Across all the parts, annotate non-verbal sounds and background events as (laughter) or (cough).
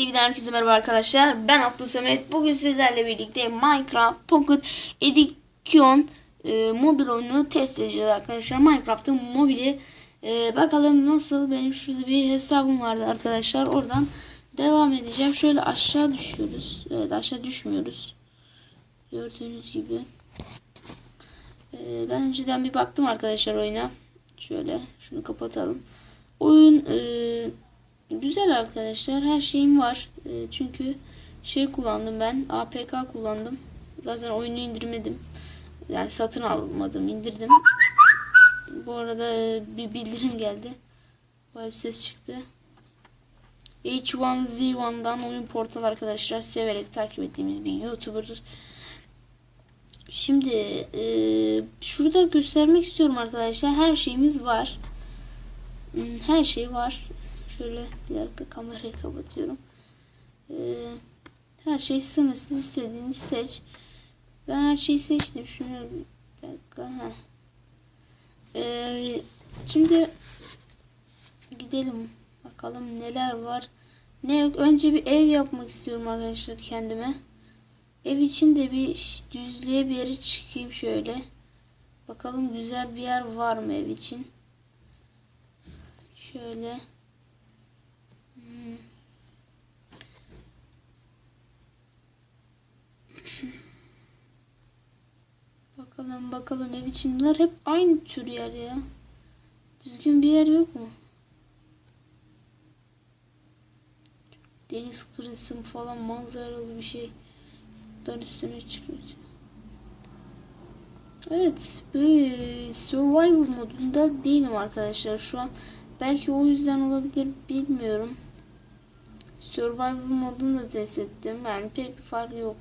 TV'den herkese merhaba arkadaşlar. Ben Abdülsamet. Bugün sizlerle birlikte Minecraft Pocket Edition e, mobil oyunu test edeceğiz arkadaşlar. Minecraft'ın mobili. E, bakalım nasıl. Benim şurada bir hesabım vardı arkadaşlar. Oradan devam edeceğim. Şöyle aşağı düşüyoruz. Evet aşağı düşmüyoruz. Gördüğünüz gibi. E, ben önceden bir baktım arkadaşlar oyuna. Şöyle şunu kapatalım. Oyun eee Güzel arkadaşlar. Her şeyim var. E, çünkü şey kullandım ben. APK kullandım. Zaten oyunu indirmedim. Yani satın almadım. indirdim. Bu arada e, bir bildirim geldi. Bayağı bir ses çıktı. H1Z1'dan oyun portal arkadaşlar. Severek takip ettiğimiz bir YouTuber. Şimdi e, şurada göstermek istiyorum arkadaşlar. Her şeyimiz var. Hmm, her şey var. Şöyle bir dakika kamerayı kapatıyorum. Ee, her şey sınırsız istediğiniz seç. Ben her şeyi seçtim. Şunu bir dakika. Heh. Ee, şimdi gidelim. Bakalım neler var. Ne yok. Önce bir ev yapmak istiyorum arkadaşlar kendime. Ev için de bir düzlüğe bir yere çıkayım şöyle. Bakalım güzel bir yer var mı ev için. Şöyle. Bakalım bakalım ev içindeler hep aynı tür yer ya. Düzgün bir yer yok mu? Deniz kırılsın falan manzaralı bir şey. Buradan üstüne çıkıyoruz. Evet, böyle survival modunda değilim arkadaşlar şu an. Belki o yüzden olabilir bilmiyorum. Survival modunu da test ettim. Yani pek bir fark yok.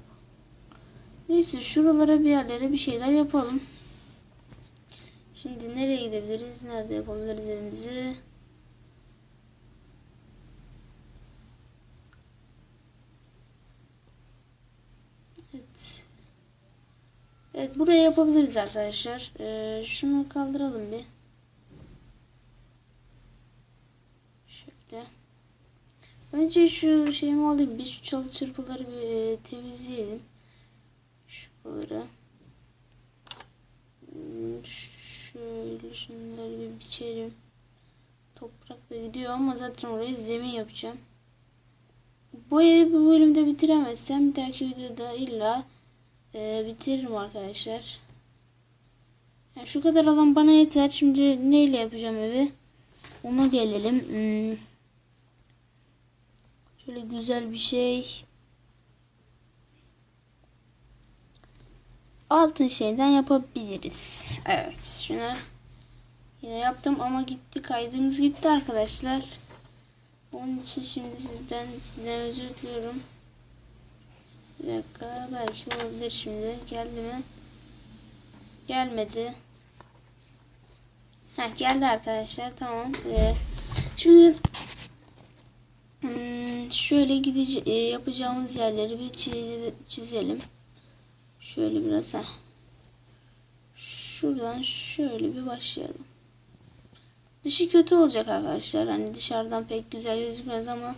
Neyse şuralara bir yerlere bir şeyler yapalım. Şimdi nereye gidebiliriz? Nerede yapabiliriz evimizi? Evet. Evet buraya yapabiliriz arkadaşlar. Ee, şunu kaldıralım bir. Şöyle. Önce şu şeyimi alayım. Bir çalı çırpıları bir e, temizleyelim. Şuraları. Hmm, şöyle şunları bir biçelim. Toprak da gidiyor ama zaten oraya zemin yapacağım. Bu evi bu bölümde bitiremezsem bir dahaki videoda illa e, bitiririm arkadaşlar. Yani şu kadar alan bana yeter. Şimdi neyle yapacağım evi? Ona gelelim. Hmm. Şöyle güzel bir şey. Altın şeyden yapabiliriz. Evet. Şunu yine yaptım ama gitti. Kaydımız gitti arkadaşlar. Onun için şimdi sizden sizden özür diliyorum. Bir dakika. Belki olabilir şimdi. Geldi mi? Gelmedi. Heh, geldi arkadaşlar. Tamam. Ee, şimdi Hmm, şöyle gidece e, yapacağımız yerleri bir çizelim. Şöyle biraz ha. Şuradan şöyle bir başlayalım. Dışı kötü olacak arkadaşlar. Hani dışarıdan pek güzel gözükmez ama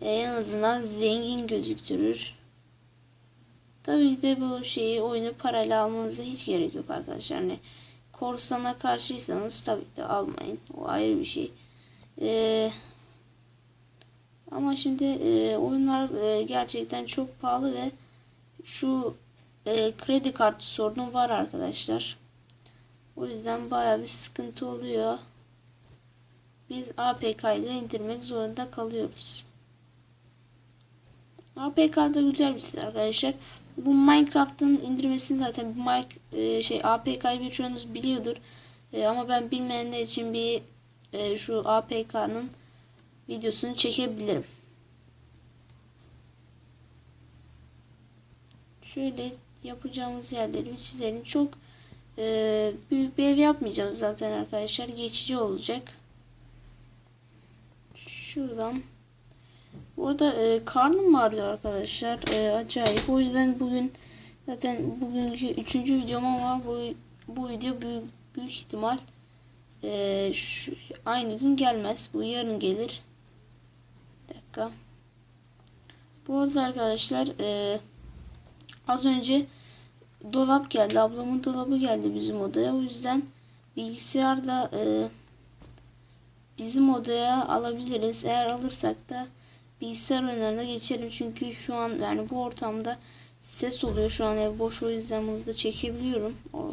e, en azından zengin gözüktürür. Tabii ki de bu şeyi oyunu parayla almanıza hiç gerek yok arkadaşlar. Hani korsana karşıysanız tabii ki de almayın. O ayrı bir şey. Eee ama şimdi e, oyunlar e, gerçekten çok pahalı ve şu e, kredi kartı sorunu var arkadaşlar. O yüzden baya bir sıkıntı oluyor. Biz APK ile indirmek zorunda kalıyoruz. APK da güzel bir şey arkadaşlar. Bu Minecraft'ın indirmesini zaten Mike, e, şey APK'yı birçoğunuz biliyordur. E, ama ben bilmeyenler için bir e, şu APK'nın videosunu çekebilirim. Şöyle yapacağımız yerleri bir çizelim. Çok e, büyük bir ev yapmayacağım zaten arkadaşlar. Geçici olacak. Şuradan. Burada e, karnım vardı arkadaşlar. E, acayip. O yüzden bugün zaten bugünkü üçüncü videom ama bu, bu video büyük, büyük ihtimal e, şu, aynı gün gelmez. Bu yarın gelir dakika. Bu arada arkadaşlar e, az önce dolap geldi. Ablamın dolabı geldi bizim odaya. O yüzden bilgisayar da e, bizim odaya alabiliriz. Eğer alırsak da bilgisayar oyunlarına geçerim. Çünkü şu an yani bu ortamda ses oluyor. Şu an ev boş o yüzden bunu da çekebiliyorum. O,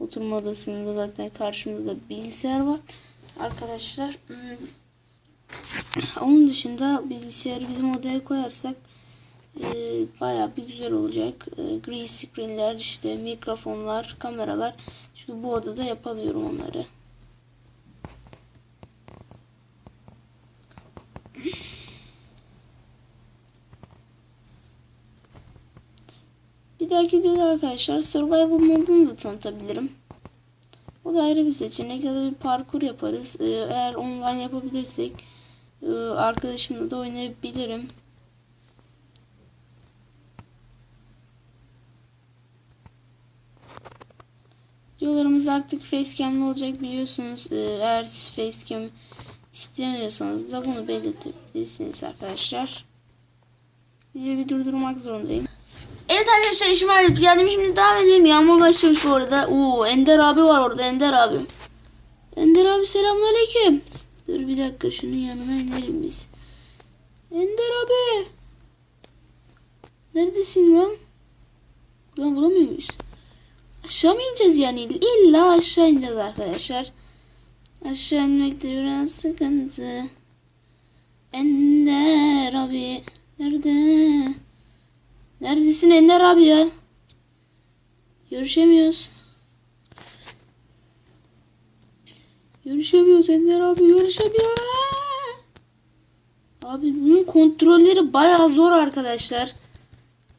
oturma odasında zaten karşımda da bilgisayar var. Arkadaşlar hmm, onun dışında bilgisayarı bizim odaya koyarsak e, bayağı bir güzel olacak. E, green screenler, işte mikrofonlar, kameralar. Çünkü bu odada yapamıyorum onları. Bir dahaki videoda arkadaşlar Survival modunu da tanıtabilirim. O da ayrı bir seçenek ya da bir parkur yaparız. Ee, Eğer online yapabilirsek e, arkadaşımla da oynayabilirim. Videolarımız artık facecam'lı olacak biliyorsunuz. Ee, Eğer siz facecam istemiyorsanız da bunu belirtebilirsiniz arkadaşlar. Videoyu bir durdurmak zorundayım. Evet arkadaşlar işimi halledip geldim. Şimdi devam edeyim. Yağmur başlamış bu arada. Oo Ender abi var orada Ender abi. Ender abi selamünaleyküm. Dur bir dakika şunun yanına inelim biz. Ender abi. Neredesin lan? Lan bulamıyor muyuz? Aşağı mı ineceğiz yani? İlla aşağı ineceğiz arkadaşlar. Aşağı inmekte biraz sıkıntı. Ender abi. Nerede? Neredesin Ender abi ya? Görüşemiyoruz. Görüşemiyoruz Ender abi görüşemiyoruz. Abi bunun kontrolleri bayağı zor arkadaşlar.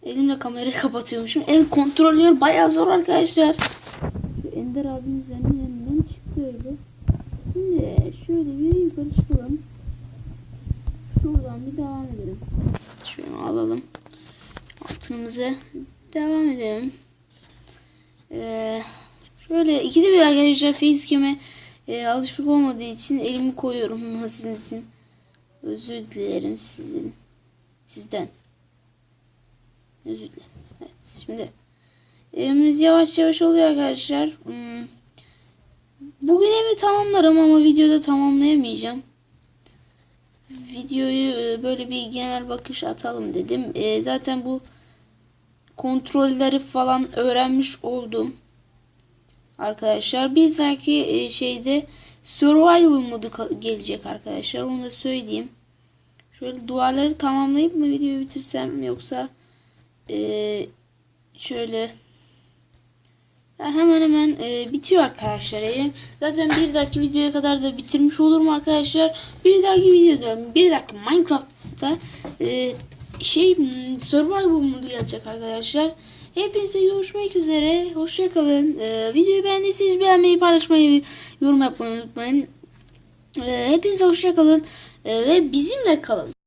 Elimle kamerayı (laughs) kapatıyormuşum. Evet kontrolleri bayağı zor arkadaşlar. Şu Ender abinin üzerine yanından çıktı öyle. Şimdi şöyle bir yukarı çıkalım. Şuradan bir devam edelim. Şunu alalım altınımıza devam edelim. Ee, şöyle ikide bir arkadaşlar facecam'e e, alışık olmadığı için elimi koyuyorum (laughs) sizin için. Özür dilerim sizin sizden. Özür dilerim. Evet şimdi evimiz yavaş yavaş oluyor arkadaşlar. Hmm. Bugün evi tamamlarım ama videoda tamamlayamayacağım videoyu e, böyle bir genel bakış atalım dedim. E, zaten bu kontrolleri falan öğrenmiş oldum. Arkadaşlar bir dahaki e, şeyde survival modu gelecek arkadaşlar. Onu da söyleyeyim. Şöyle duvarları tamamlayıp mı videoyu bitirsem yoksa e, şöyle hemen hemen e, bitiyor arkadaşlar evim. Zaten bir dahaki videoya kadar da bitirmiş olurum arkadaşlar. Bir dahaki videoda bir dakika Minecraft'ta e, şey survival modu gelecek arkadaşlar. Hepinize görüşmek üzere. Hoşçakalın. E, videoyu beğendiyseniz beğenmeyi, paylaşmayı, yorum yapmayı unutmayın. E, hepinize hoşçakalın. E, ve bizimle kalın.